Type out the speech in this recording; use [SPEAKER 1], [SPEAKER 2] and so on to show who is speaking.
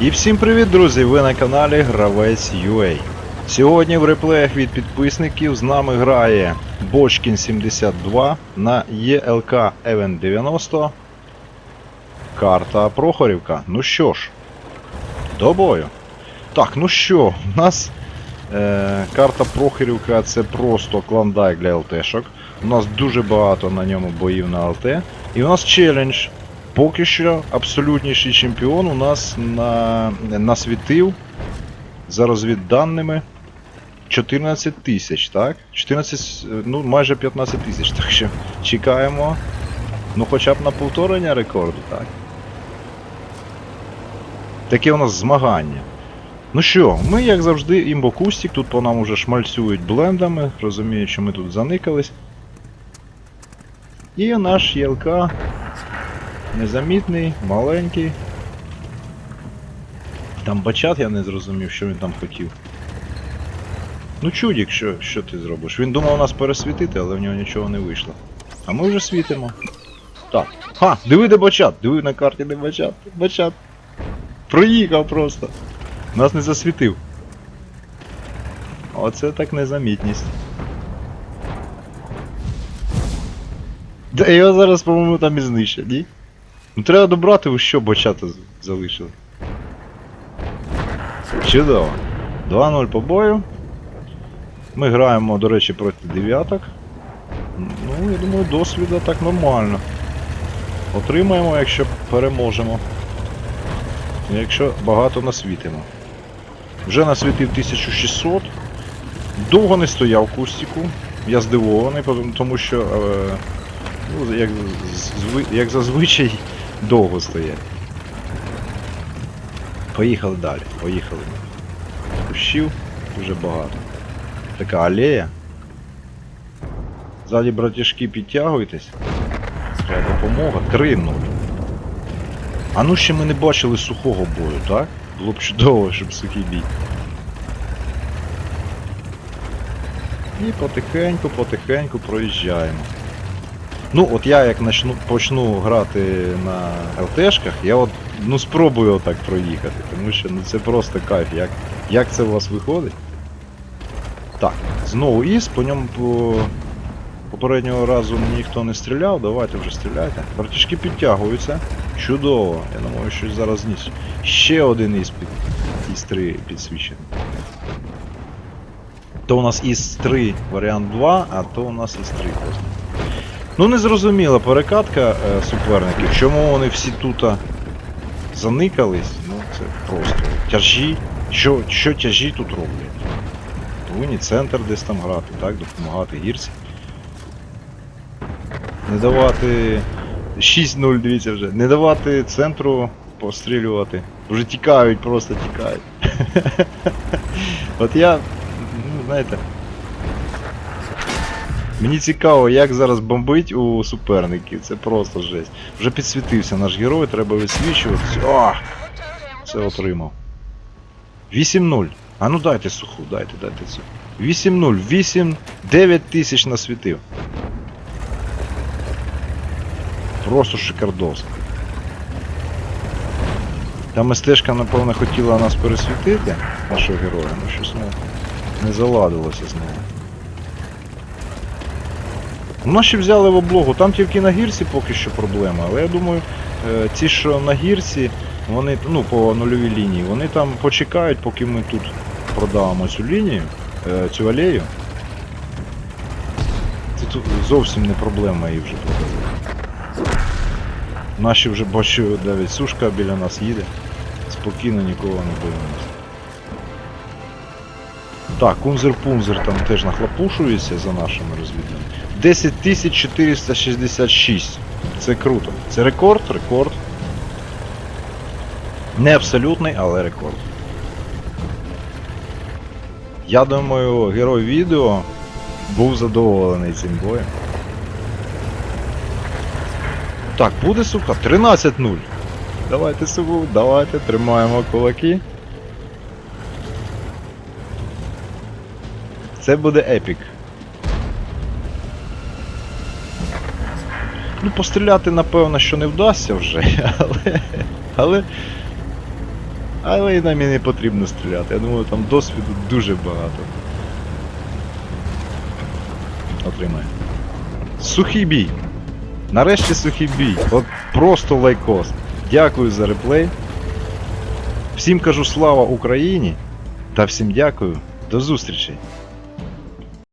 [SPEAKER 1] І всім привіт, друзі! Ви на каналі Гравець UA. Сьогодні в реплеях від підписників з нами грає Бочкін 72 на ЄЛК Event 90. Карта Прохорівка. Ну що ж, до бою. Так, ну що, у нас е, карта Прохорівка це просто клондайк для ЛТшок. У нас дуже багато на ньому боїв на ЛТ. І у нас челендж. Поки що абсолютніший чемпіон у нас на, насвітив за розвідданими 14 тисяч, так? 14, ну майже 15 тисяч, так що чекаємо. Ну хоча б на повторення рекорду, так? Таке у нас змагання. Ну що, ми як завжди імбокустік, тут по нам уже шмальцюють блендами, розуміють, що ми тут заникались. І наш ЄЛК Незамітний, маленький. Там бачат я не зрозумів, що він там хотів. Ну чудік, що, що ти зробиш? Він думав нас пересвітити, але в нього нічого не вийшло. А ми вже світимо. Так. Ха! Диви де бачат! Диви на карті де бачат. Бачат. Проїхав просто. Нас не засвітив. Оце так незамітність. Да його зараз, по-моєму, там і знищать, ні? Ну треба добрати, ви що бачата залишили. Чудово. 2-0 по бою. Ми граємо, до речі, проти дев'яток. Ну, я думаю, досвіда так нормально. Отримаємо, якщо переможемо. Якщо багато насвітимо. Вже насвітив 1600. Довго не стояв кустіку. Я здивований, тому що, е, ну, як, як зазвичай, довго стоять. Поїхали далі, поїхали. Кущів дуже багато. Така алея. Ззаді братішки підтягуйтесь. Треба допомога. 3-0. А ну ще ми не бачили сухого бою, так? Було б чудово, щоб сухий бій. І потихеньку, потихеньку проїжджаємо. Ну, от я як начну, почну грати на ЛТшках, я от ну спробую отак проїхати, тому що ну це просто кайф, як, як це у вас виходить. Так, знову ІС, по ньому по... попереднього разу ніхто не стріляв, давайте вже стріляйте. Братішки підтягуються. Чудово, я думаю, що зараз ніс. Ще один ІС під ІС-3 підсвічений. То у нас ІС-3 варіант 2, а то у нас ІС-3 просто. Ну не зрозуміла перекатка е, суперників, чому вони всі тут заникались, ну це просто тяжі. Що, що тяжі тут роблять? Повинні центр десь там грати, так, допомагати гірці. Не давати. 6-0, дивіться вже. Не давати центру пострілювати. Вже тікають, просто тікають. От я, ну знаєте. Мені цікаво, як зараз бомбить у суперників. Це просто жесть. Вже підсвітився наш герой, треба висвічуватися. О! Це отримав. 8-0. А ну дайте суху, дайте, дайте суху. 8-0. 8, 9 тисяч насвітив. Просто шикардос. Там СТшка, напевно, хотіла нас пересвітити, нашого героя, ну щось ну, не заладилося з нею. Ще взяли в облогу, там тільки на гірці поки що проблема, але я думаю, е, ті, що на гірці, вони, ну, по нульовій лінії, вони там почекають, поки ми тут продавимо цю лінію, е, цю алею. Це тут зовсім не проблема її вже продати. Наші вже бачу, навіть сушка біля нас їде. Спокійно нікого не боїмося. Так, кунзер-пунзер там теж нахлопушується за нашими розвідами. 10466. Це круто. Це рекорд, рекорд. Не абсолютний, але рекорд. Я думаю, герой відео був задоволений цим боєм. Так, буде сука, 13-0. Давайте суху, давайте, тримаємо кулаки. Це буде епік. Ну, постріляти, напевно, що не вдасться вже, але. Але. Але і нам і не потрібно стріляти. Я думаю, там досвіду дуже багато. Отримає. Сухий бій. Нарешті сухий бій. От просто лайкос. Дякую за реплей. Всім кажу слава Україні. Та всім дякую. До зустрічі.